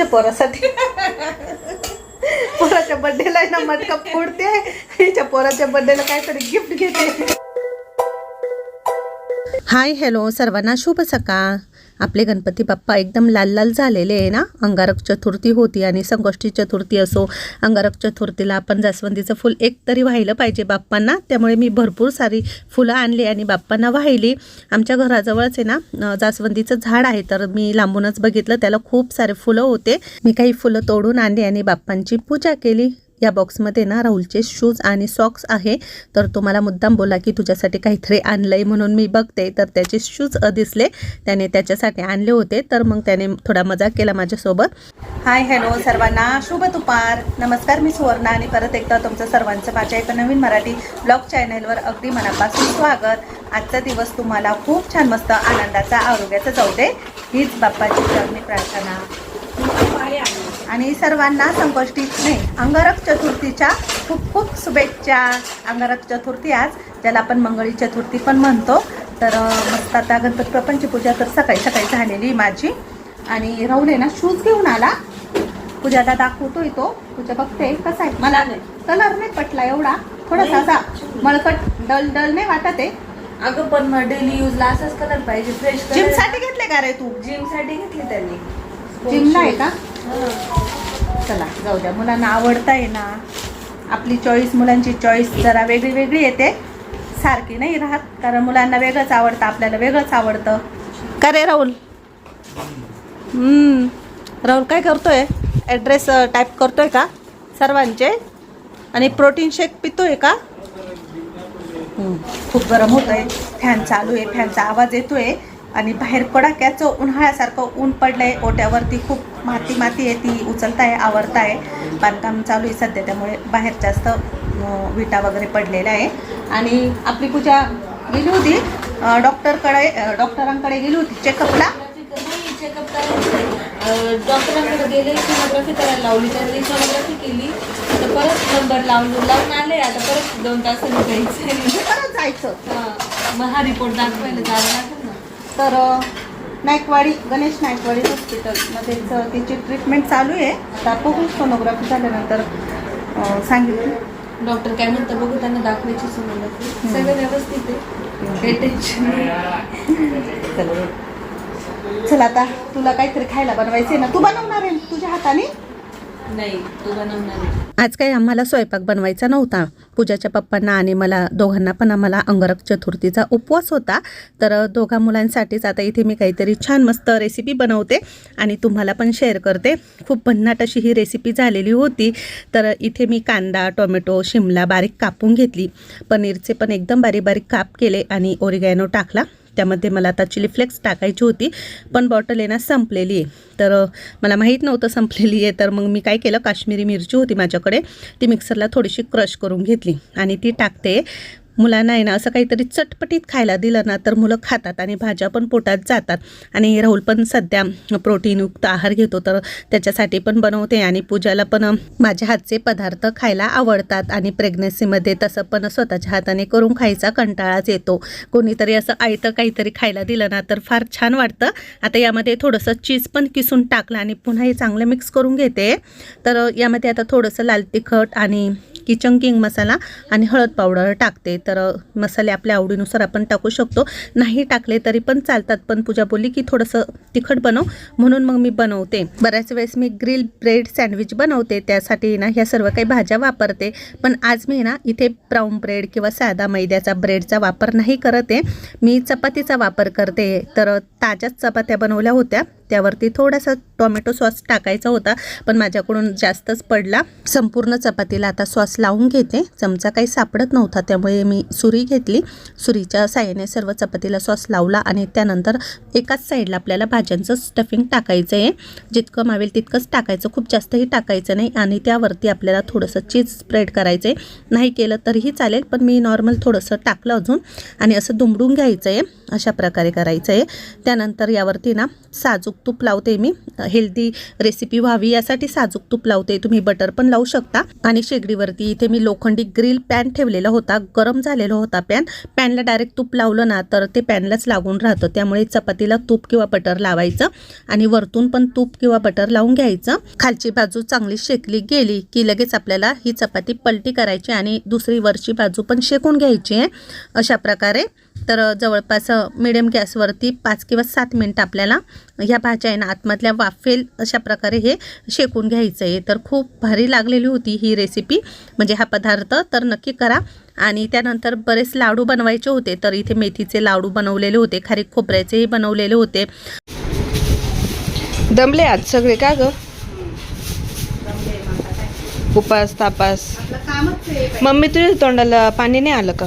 तुझ्या पोरासाठी. पोराच्या बर्थडेला आहे ना मटका फोडते. हिच्या पोराच्या बर्थडेला काहीतरी गिफ्ट घेते. हाय हॅलो सर्वांना शुभ सकाळ. आपले गणपती बाप्पा एकदम लाल लाल झालेले आहे ना? अंगारक चतुर्थी होती आणि संकष्टी चतुर्थी असो अंगारक चतुर्थीला आपण जास्वंदीचं फुल एक तरी वाहिलं पाहिजे बाप्पांना. त्यामुळे मी भरपूर सारी फुलं आणली आणि बाप्पांना वाहिली. आमच्या घराजवळच आहे ना जास्वंदीचं झाड आहे. तर मी लांबूनच बघितलं. त्याला खूप सारे फुलं होते. मी काही फुलं तोडून आणली आणि बाप्पांची पूजा केली. या बॉक्समध्ये ना राहुलचे शूज आणि सॉक्स आहे. तर तो मला मुद्दाम बोला की तुझ्यासाठी काहीतरी आणलंय म्हणून मी बघते. तर त्याचे शूज दिसले. त्याने त्याच्यासाठी आणले होते. तर मग त्याने थोडा मजाक केला माझ्यासोबत. हाय हॅलो सर्वांना. शुभ दुपार. नमस्कार मी सुवर्णा आणि परत एकदा तुमचं सर्वांचं माझ्या एका नवीन मराठी ब्लॉग चॅनलवर अगदी मनापासून स्वागत. आजचा दिवस तुम्हाला खूप छान मस्त आनंदाचा आरोग्याचा जाऊ दे. हीच बाप्पाची चरणी प्रार्थना. आणि सर्वांना संकष्टी नाही अंगारक चतुर्थीच्या खूप खूप शुभेच्छा. अंगारक चतुर्थी आज ज्याला आपण मंगळी चतुर्थी पण म्हणतो. तर मस्त आता गणपती बाप्पांची पूजा तर सकाळी सकाळी झालेली माझी. आणि राहुल ना शूज घेऊन आला. पूजाला दाखवतोय तो. पूजा बघते कसा आहे? मला कलर नाही पटला एवढा. थोडासा असा मळकट डल डल नाही वाटत आहे. अगं पण मग डेली यूजला असाच कलर पाहिजे. फ्रेश जिमसाठी घेतले का रे तू? जिमसाठी घेतली त्यांनी. जिमला आहे का. चला जाऊ द्या. मुलांना आवडता आहे ना आपली चॉईस मुलांची चॉईस जरा वेगळी वेगळी येते. सारखी नाही राहत कारण मुलांना वेगळंच आवडतं आपल्याला वेगळंच आवडतं. का रे राहुल? राहुल काय करतोय? ॲड्रेस टाईप करतोय का? सर्वांचे? आणि प्रोटीन शेक पितोय का? खूप गरम होत आहे फॅन चालू आहे फॅनचा आवाज येतोय. आणि बाहेर कडाक्याचं उन्हाळ्यासारखं ऊन पडलं आहे ओट्यावरती खूप माती माती आहे ती उचलताय आवरताय. बांधकाम चालू आहे सध्या त्यामुळे बाहेर जास्त विटा वगैरे पडलेल्या आहे. आणि आपली पूजा गेली होती डॉक्टरकडे डॉक्टरांकडे गेली होती चेकअपला? चेकअप करायचं डॉक्टरांकडे गेले सोनोग्राफी करायला लावली त्यांनी सोनोग्राफी केली. तर परत नंबर लावून लावून आले आता परत दोन तासांनी जायचं परत जायचं. मग हा रिपोर्ट दाखवायला जावं लागेल ना. तर नायकवाडी गणेश नायकवाडी हॉस्पिटलमध्येच अं, तिची ट्रीटमेंट चालू आहे. आता बघू सोनोग्राफी झाल्यानंतर सांगितलं. डॉक्टर काय म्हणतं बघू त्यांना दाखवायची सोनोग्राफी सगळं व्यवस्थित आहे. टेन्शन चल आता तुला काहीतरी खायला बनवायचे ना. तू बनवणार आहे तुझ्या हाताने? नाही तू बनवणार आज काही आम्हाला स्वयंपाक बनवायचा नव्हता. पूजाच्या पप्पांना आणि मला दोघांना पण आम्हाला अंगरक चतुर्थीचा उपवास होता. तर दोघा मुलांसाठीच आता इथे मी काहीतरी छान मस्त रेसिपी बनवते आणि तुम्हाला पण शेअर करते. खूप भन्नाट अशी ही रेसिपी झालेली होती. तर इथे मी कांदा टोमॅटो शिमला बारीक कापून घेतली. पनीरचे पण एकदम बारीक बारीक काप केले आणि ओरिगॅनो टाकला. त्यामध्ये मला आता चिली फ्लेक्स टाकायची होती पण बॉटल आहे ना संपलेली आहे. तर मला माहीत नव्हतं संपलेली आहे तर मग मी काय केलं काश्मीरी मिरची होती माझ्याकडे ती मिक्सरला थोडीशी क्रश करून घेतली आणि ती टाकते. मुलांना आहे ना असं काहीतरी चटपटीत खायला दिलं ना तर मुलं खातात आणि भाज्या पण पोटात जातात. आणि राहुल पण सध्या प्रोटीनयुक्त आहार घेतो तर त्याच्यासाठी पण बनवते आणि पूजाला पण माझ्या हातचे पदार्थ खायला आवडतात. आणि प्रेग्नन्सीमध्ये तसं पण स्वतःच्या हाताने करून खायचा कंटाळाच येतो. कोणीतरी असं आयतं काहीतरी खायला दिलं ना तर फार छान वाटतं. आता यामध्ये थोडंसं चीज पण किसून टाकलं आणि पुन्हा हे चांगलं मिक्स करून घेते. तर यामध्ये आता थोडंसं लाल तिखट आणि किचन किंग मसाला आणि हळद पावडर टाकते. तर तर मसाले आपल्या आवडीनुसार आपण टाकू शकतो. नाही टाकले तरी पण चालतात. पण पूजा बोलली की थोडंसं तिखट बनव. म्हणून मग मी बनवते. बऱ्याच वेळेस मी ग्रिल ब्रेड सँडविच बनवते. त्यासाठी ना ह्या सर्व काही भाज्या वापरते. पण आज मी ना इथे ब्राऊन ब्रेड किंवा साधा मैद्याचा ब्रेडचा वापर नाही करत. आहे मी चपातीचा वापर करते. तर ताज्याच चपात्या बनवल्या होत्या. त्यावरती थोडासा टोमॅटो सॉस टाकायचा होता पण माझ्याकडून जास्तच पडला. संपूर्ण चपातीला आता सॉस लावून घेते. चमचा काही सापडत नव्हता त्यामुळे मी सुरी घेतली. सुरीच्या साह्याने सर्व चपातीला सॉस लावला आणि त्यानंतर एकाच साईडला आपल्याला भाज्यांचं स्टफिंग टाकायचं आहे जितकं मावेल तितकंच टाकायचं खूप जास्तही टाकायचं नाही आणि त्यावरती आपल्याला थोडंसं चीज स्प्रेड करायचं आहे नाही केलं तरीही चालेल पण मी नॉर्मल थोडंसं टाकलं अजून आणि असं दुमडून घ्यायचं आहे अशा प्रकारे करायचं आहे त्यानंतर यावरती ना साजूक तूप लावते मी. हेल्दी रेसिपी व्हावी यासाठी साजूक तूप लावते. तुम्ही बटर पण लावू शकता. आणि शेगडीवरती इथे मी लोखंडी ग्रिल पॅन ठेवलेला होता. गरम झालेला होता पॅन पॅनला डायरेक्ट तूप लावलं ना तर ते पॅनलाच लागून राहतं. त्यामुळे चपातीला तूप किंवा बटर लावायचं. आणि वरतून पण तूप किंवा बटर लावून घ्यायचं. खालची बाजू चांगली शेकली गेली की लगेच आपल्याला ही चपाती पलटी करायची आणि दुसरी वरची बाजू पण शेकून घ्यायची आहे. अशा प्रकारे तर जवळपास मिडियम गॅसवरती पाच किंवा सात मिनटं आपल्याला ह्या भाज्या आहे ना आतमधल्या वाफेल अशा प्रकारे हे शेकून घ्यायचं आहे. तर खूप भारी लागलेली होती ही रेसिपी म्हणजे हा पदार्थ तर नक्की करा. आणि त्यानंतर बरेच लाडू बनवायचे होते. तर इथे मेथीचे लाडू बनवलेले होते. खारीक खोबऱ्याचेही बनवलेले होते. दमले आज सगळे का ग? उपास तापास. मम्मी तुझ्या तोंडाला पाणी नाही आलं का?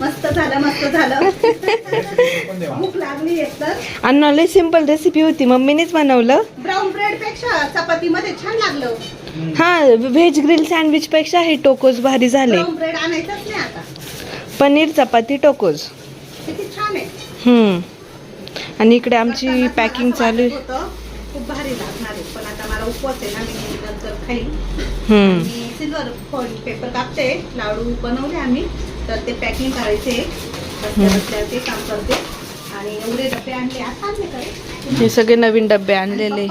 मस्त झालं मस्त झालं. भूक लागली एक तर. अण्णा लय सिंपल रेसिपी होती. मम्मीनेच बनवलं. ब्राऊन ब्रेडपेक्षा चपातीमध्ये छान लागलं. हा व्हेज ग्रिल सँडविच पेक्षा हे टोकोज भारी झाले. ब्राऊन ब्रेड आणायचंच नाही आता. पनीर चपाती टोकोज. किती छान आहे. हम्म. आणि इकडे आमची करताना पॅकिंग चालू आहे. होतं, खूप भारी लागणार आहे. पण आता मला उपवास आहे ना मी नंतर खाईल हम्म. मी सिल्वर फॉइल पेपर कापते. लाडू बनवले आम्ही. तर ते पॅकिंग करायचे. बसल्या बसल्या ते काम करते. आणि एवढे डबे आणले. आता हे सगळे नवीन डबे आणलेले.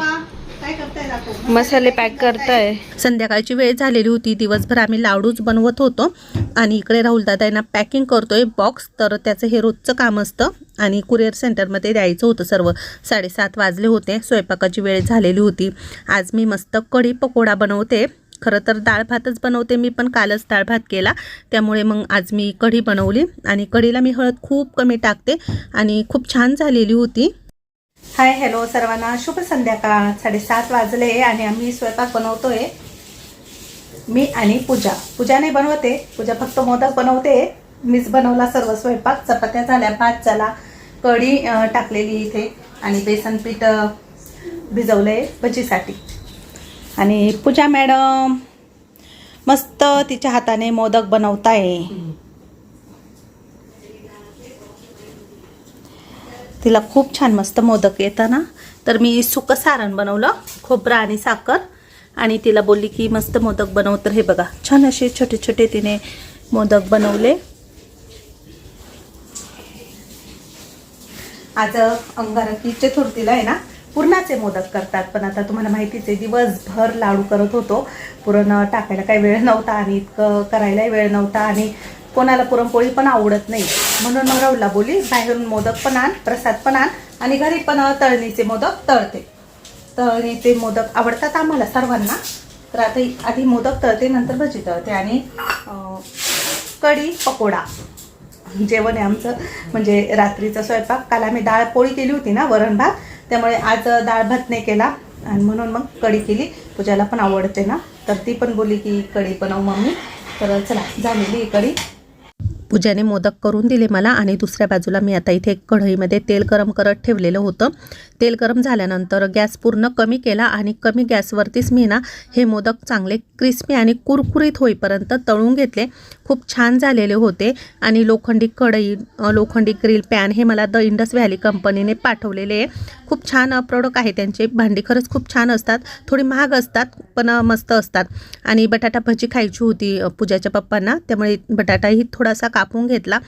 मसाले पॅक करताय. संध्याकाळची वेळ झालेली होती. दिवसभर आम्ही लाडूच बनवत होतो. आणि इकडे राहुल दादा यांना पॅकिंग करतोय बॉक्स तर त्याचं हे रोजचं काम असतं. आणि कुरिअर सेंटरमध्ये द्यायचं होतं सर्व. साडेसात वाजले होते. स्वयंपाकाची वेळ झालेली होती. आज मी मस्त कढी पकोडा बनवते. खरं तर डाळ भातच बनवते मी पण कालच डाळ भात केला. त्यामुळे मग आज मी कढी बनवली आणि कढीला मी हळद खूप कमी टाकते आणि खूप छान झालेली होती. हाय हॅलो सर्वांना. शुभ संध्याकाळ. साडेसात वाजले आणि आम्ही स्वयंपाक बनवतोय. मी आणि पूजा. पूजा नाही बनवते. पूजा फक्त मोदक बनवते. मीच बनवला सर्व स्वयंपाक. चपात्या झाल्या भात झाला कढी टाकलेली इथे. आणि बेसन पीठ अं, भिजवलंय भजीसाठी. आणि पूजा मॅडम मस्त तिच्या हाताने मोदक बनवताय. तिला खूप छान मस्त मोदक येतं ना तर मी सुकं सारण बनवलं खोबरं आणि साखर. आणि तिला बोलली की मस्त मोदक बनव. तर हे बघा छान असे छोटे छोटे तिने मोदक बनवले. आज अंगारकीचे थोडतीला आहे ना? पुरणाचे मोदक करतात. पण आता तुम्हाला माहितीच आहे दिवसभर लाडू करत होतो. पुरण टाकायला काही वेळ नव्हता आणि इतकं करायलाही वेळ नव्हता आणि कोणाला पुरणपोळी पण आवडत नाही. म्हणून मग राहुलला बोली बाहेरून मोदक पण आण प्रसाद पण आण आणि घरी पण तळणीचे मोदक तळते. तळणीचे मोदक आवडतात आम्हाला सर्वांना. तर आता आधी मोदक तळते नंतर भजी तळते आणि कढी पकोडा. जेवण आहे आमचं. म्हणजे रात्रीचा स्वयंपाक. काल आम्ही डाळ पोळी केली होती ना वरण भात. त्यामुळे आज डाळ भात नाही केला. आणि म्हणून मग कढी केली. पूजाला पण आवडते ना. तर ती पण बोली की कढी बनव मम्मी. तर चला झालेली ही कढी. पूजाने मोदक करून दिले मला आणि दुसऱ्या बाजूला मी आता इथे कढईमध्ये तेल गरम करत ठेवलेलं होतं. तेल गरम झाल्यानंतर गॅस पूर्ण कमी केला आणि कमी गॅसवरतीच मी ना हे मोदक चांगले क्रिस्पी आणि कुरकुरीत होईपर्यंत तळून घेतले. खूप छान झालेले होते आणि लोखंडी कढई लोखंडी ग्रिल पॅन हे मला द इंडस व्हॅली कंपनीने पाठवलेले आहे. खूप छान प्रोडक्ट आहे त्यांचे. भांडी खरंच खूप छान असतात. थोडी महाग असतात पण मस्त असतात. आणि बटाटा भजी खायची होती पूजाच्या पप्पांना. त्यामुळे बटाटाही थोडासा कापून घेतला.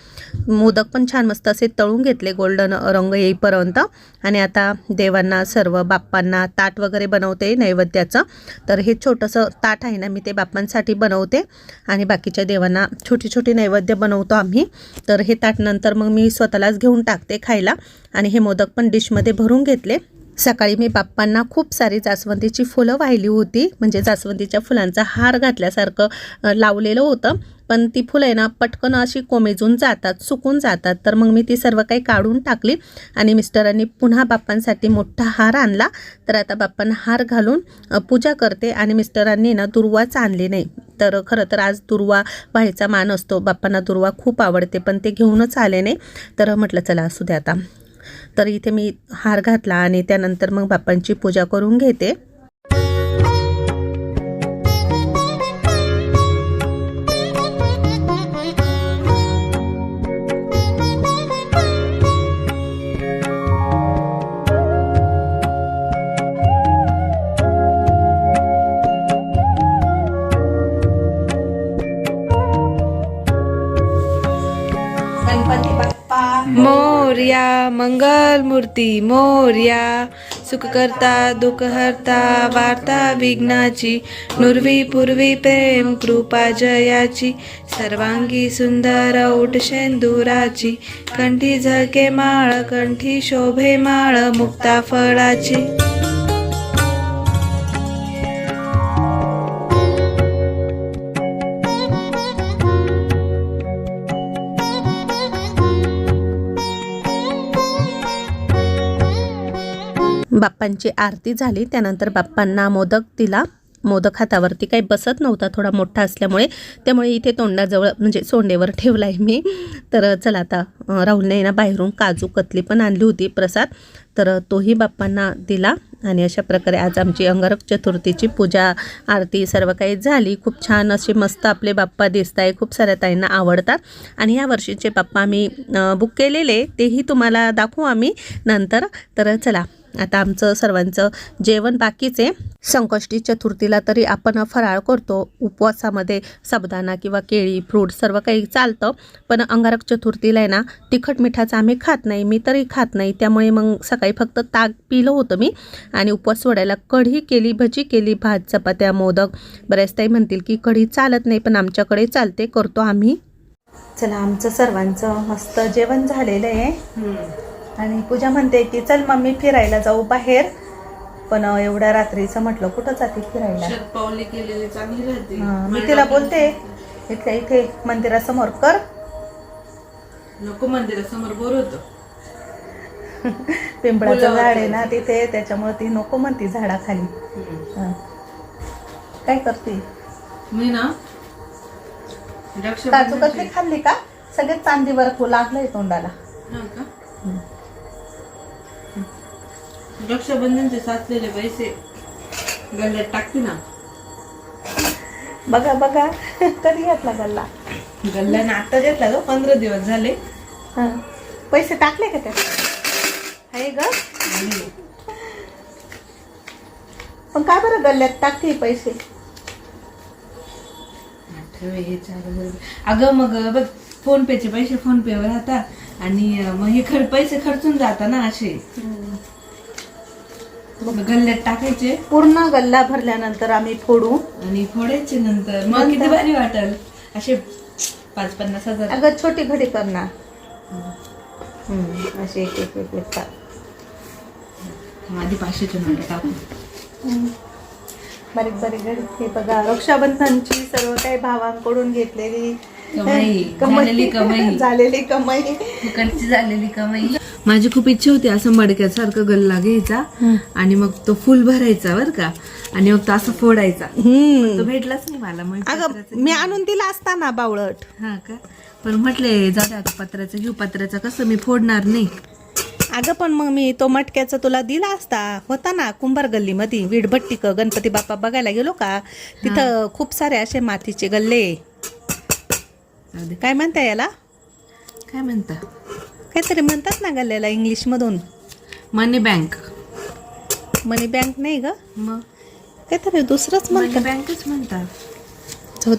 मोदक पण छान मस्त असे तळून घेतले गोल्डन रंग येईपर्यंत. आणि आता देवांना सर्व बाप्पांना ताट वगैरे बनवते नैवेद्याचं. तर हे छोटंसं ताट आहे ना मी ते बाप्पांसाठी बनवते. आणि बाकीच्या देवांना छोटी छोटी नैवेद्य बनवतो आम्ही. तर हे ताट नंतर मग मी स्वतःलाच घेऊन टाकते खायला. आणि हे मोदक पण डिशमध्ये भरून घेतले. सकाळी मी बाप्पांना खूप सारी जास्वंदीची फुलं वाहिली होती. म्हणजे जास्वंदीच्या फुलांचा हार घातल्यासारखं लावलेलं होतं. पण ती फुलं आहे ना पटकन अशी कोमेजून जातात सुकून जातात. तर मग मी ती सर्व काही काढून टाकली आणि मिस्टरांनी पुन्हा बाप्पांसाठी मोठा हार आणला. तर आता बाप्पांना हार घालून पूजा करते आणि मिस्टरांनी ना दुर्वाच आणली नाही. तर खरं तर आज दुर्वा व्हायचा मान असतो. बाप्पांना दुर्वा खूप आवडते पण ते घेऊनच आले नाही. तर म्हटलं चला असू द्या आता. तर इथे मी हार घातला आणि त्यानंतर मग बाप्पांची पूजा करून घेते. मूर्ती मोर्या. सुखकर्ता दुःखहर्ता वार्ता विघ्नाची. नुर्वी पूर्वी प्रेम कृपा जयाची. सर्वांगी सुंदर उठ शेंदुराची. कंठी झळके माळ कंठी शोभे माळ मुक्ता फळाची. बाप्पांची आरती झाली. त्यानंतर बाप्पांना मोदक दिला. मोदक हातावरती काही बसत नव्हता थोडा मोठा असल्यामुळे. त्यामुळे इथे तोंडाजवळ म्हणजे सोंडेवर ठेवला आहे मी. तर चला आता राहुलने ना बाहेरून काजू कतली पण आणली होती प्रसाद. तर तोही बाप्पांना दिला. आणि अशा प्रकारे आज आमची अंगारक चतुर्थीची पूजा आरती सर्व काही झाली. खूप छान असे मस्त आपले बाप्पा दिसत आहे खूप साऱ्या ताईंना आवडतात. आणि या वर्षीचे बाप्पा आम्ही बुक केलेले तेही तुम्हाला दाखवू आम्ही नंतर. तर चला आता आमचं सर्वांचं जेवण बाकीच आहे. संकष्टी चतुर्थीला तरी आपण फराळ करतो. उपवासामध्ये साबुदाणा किंवा केळी फ्रूट सर्व काही चालतं. पण अंगारक चतुर्थीला आहे ना तिखट मिठाचं आम्ही खात नाही मी तरी खात नाही. त्यामुळे मग सकाळी फक्त ताक पिलं होतं मी. आणि उपवास सोडायला कढी केली भजी केली भात चपात्या मोदक. बऱ्याच ताई म्हणतील की कढी चालत नाही पण आमच्याकडे चालते करतो आम्ही. चला आमचं सर्वांचं मस्त जेवण झालेलं आहे. आणि पूजा म्हणते की चल मम्मी फिरायला जाऊ बाहेर. पण एवढ्या रात्रीचं म्हटलं कुठं जाते फिरायला? मी तिला बोलते इथल्या इथे मंदिरासमोर कर. नको मंदिरासमोर बोर होतं. पिंपळाचं झाड आहे ना तिथे त्याच्यामुळे ती नको म्हणती झाडाखाली. काय करते? मी ना काजू कतली खाल्ली का? सगळे चांदीवर फुल लागलंय तोंडाला. रक्षाबंधनचे साचलेले पैसे गल्ल्यात टाकते ना. बघा बघा. कधी घेतला गल्ला? गल्ल्याने आता घेतला ग पंधरा दिवस झाले. हा. पैसे टाकले का त्यात? आहे ग. पण काय बरं गल्ल्यात टाकते पैसे? ठेवे हे चार हजार. अगं मग बघ फोन पेचे पैसे फोन पेवर राहतात आणि अं, मग हे खर पैसे खर्चून जातात ना असे. मग गल्ल्यात टाकायचे. पूर्ण गल्ला भरल्यानंतर आम्ही फोडू. आणि फोडायचे नंतर. मग किती भारी वाटल? असे पाच पन्नास हजार. अगं छोटी घडी कर ना हम्म, असे एक एक एक एक टाक. आधी पाचशेचे नोटा टाकू. बारीक बारीक घडी. हे बघा रक्षाबंधनची सर्व काही भावांकडून घेतलेली. कमाई, झालेली कमाई. झालेली कमाई. फुकटची झालेली कमाई. माझी खूप इच्छा होती असं मडक्यासारखं गल्ला घ्यायचा आणि मग तो फुल भरायचा बर का. आणि मग तो असं फोडायचा. तो भेटलाच नाही मला मग मी आणून दिला असता ना बावळट. हा का? पण म्हटले जाऊ आता पत्र्याचं घेऊ पत्र्याचं कसं मी फोडणार नाही. अगं पण मग मी तो मटक्याचा तुला दिला असता. होता ना कुंभार गल्लीमध्ये वीडभट्टी क गणपती बाप्पा बघायला गेलो का? तिथं खूप सारे असे मातीचे गल्ले. काय म्हणता याला? काय म्हणता? काहीतरी म्हणतात ना गल्ल्याला इंग्लिश मधून मनी बँक. मनी बँक नाही ग. मग? काहीतरी दुसरंच मनी म्हणतात. बँकच म्हणतात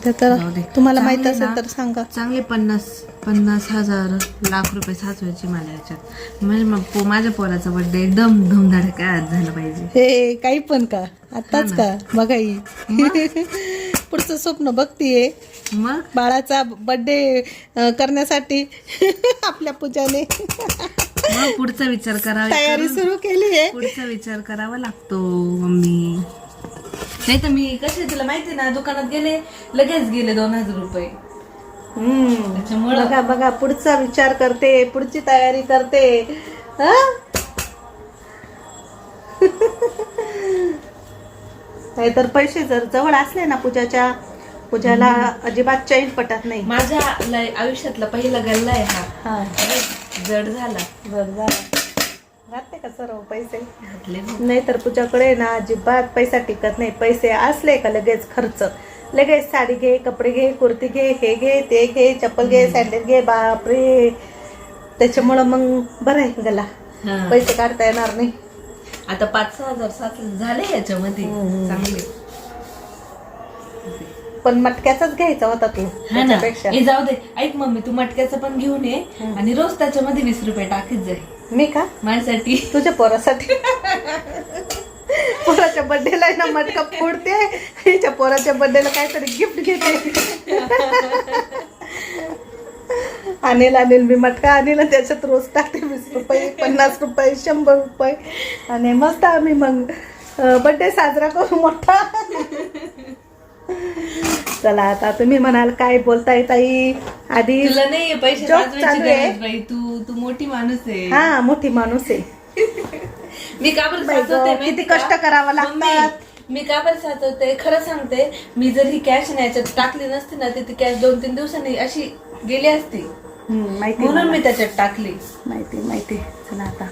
तर जाऊ दे. तुम्हाला माहीत चांगले असेल ना? तर सांगा. चांगले पन्नास पन्नास हजार लाख रुपये साचवायचे मला याच्यात. म्हणजे मग पो- माझ्या पोराचा बर्थडे एकदम धुमधडाक्यात आज झाला पाहिजे. हे काही पण का? आताच का? बघा ही. पुढचं स्वप्न बघतीये. मग? बाळाचा बर्थडे करण्यासाठी आपल्या पूजाने. मग पुढचा विचार करावा तयारी सुरू केली आहे. पुढचा विचार करावा लागतो मम्मी. नाही तर मी कसे तुला माहिती ना दुकानात गेले लगेच गेले दोन हजार रुपये. हम्म. त्याच्यामुळं- बघा बघा पुढचा विचार करते पुढची तयारी करते. हा? नाहीतर पैसे जर जवळ असले ना पूजाच्या पूजाला अजिबात चैन पटत नाही. माझ्या लय- आयुष्यातला पहिला गल्ला आहे हा. हा. जड झाला. बरं झालं. घातले का सर्व पैसे? घातले नाही तर तुझ्याकडे ना अजिबात पैसा टिकत नाही. पैसे असले का लगेच खर्च? लगेच साडी घे कपडे घे कुर्ती घे हे घे ते घे चप्पल घे सँडल घे बापरे! त्याच्यामुळं मग बरं आहे गला. हा. पैसे काढता येणार नाही. आता पाच सहा हजार सात झाले याच्यामध्ये. चांगले. पण मटक्याचाच घ्यायचा होता तू हा ना. त्याच्यापेक्षा. हे जाऊ दे. ऐक मम्मी तू मटक्याचं पण घेऊन ये आणि रोज त्याच्यामध्ये वीस रुपये टाकीत जाय. मी का? माझ्यासाठी. तुझ्या पोरासाठी. पोराच्या बर्थडेला ना मटका फोडते. हिच्या पोराच्या बर्थडेला काहीतरी गिफ्ट घेते. अनिल अनिल मी मटका अनिल त्याच्यात रोज टाकते वीस रुपये पन्नास रुपये शंभर रुपये आणि मस्त आम्ही मग बर्थडे साजरा करू मोठा चला आता तुम्ही म्हणाल काय बोलताय ताई आधी तुला नाही पैसे Joke वाचवायची चालू आहे. गरज बाई तू तू मोठी माणूस आहे हा मोठी माणूस आहे मी का बरं बाई गं, साचवते माहिती किती का? कष्ट करावं लागतात. मम्मी, मी का बरं साचवते खरं सांगते मी जर ही कॅश याच्यात टाकली नसती ना तर ती कॅश दोन तीन दिवसांनी अशी गेली असती. माहिती म्हणून. मी त्याच्यात टाकली. माहिती माहिती. चला आता.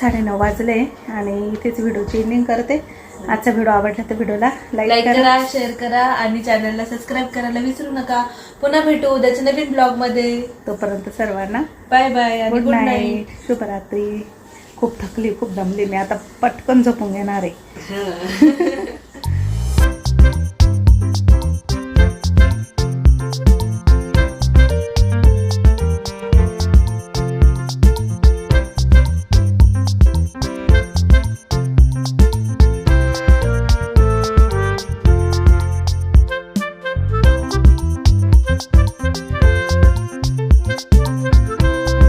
साडेनऊ वाजले आणि इथेच व्हिडिओची एंडिंग करते. आजचा व्हिडिओ आवडला तर व्हिडिओला लाईक करा. शेअर करा आणि चॅनलला सबस्क्राईब करायला विसरू नका. पुन्हा भेटू उद्याच्या नवीन ब्लॉगमध्ये. तोपर्यंत सर्वांना बाय बाय आणि गुड नाईट शुभरात्री. खूप थकली खूप दमली. मी आता पटकन झोपून घेणार आहे.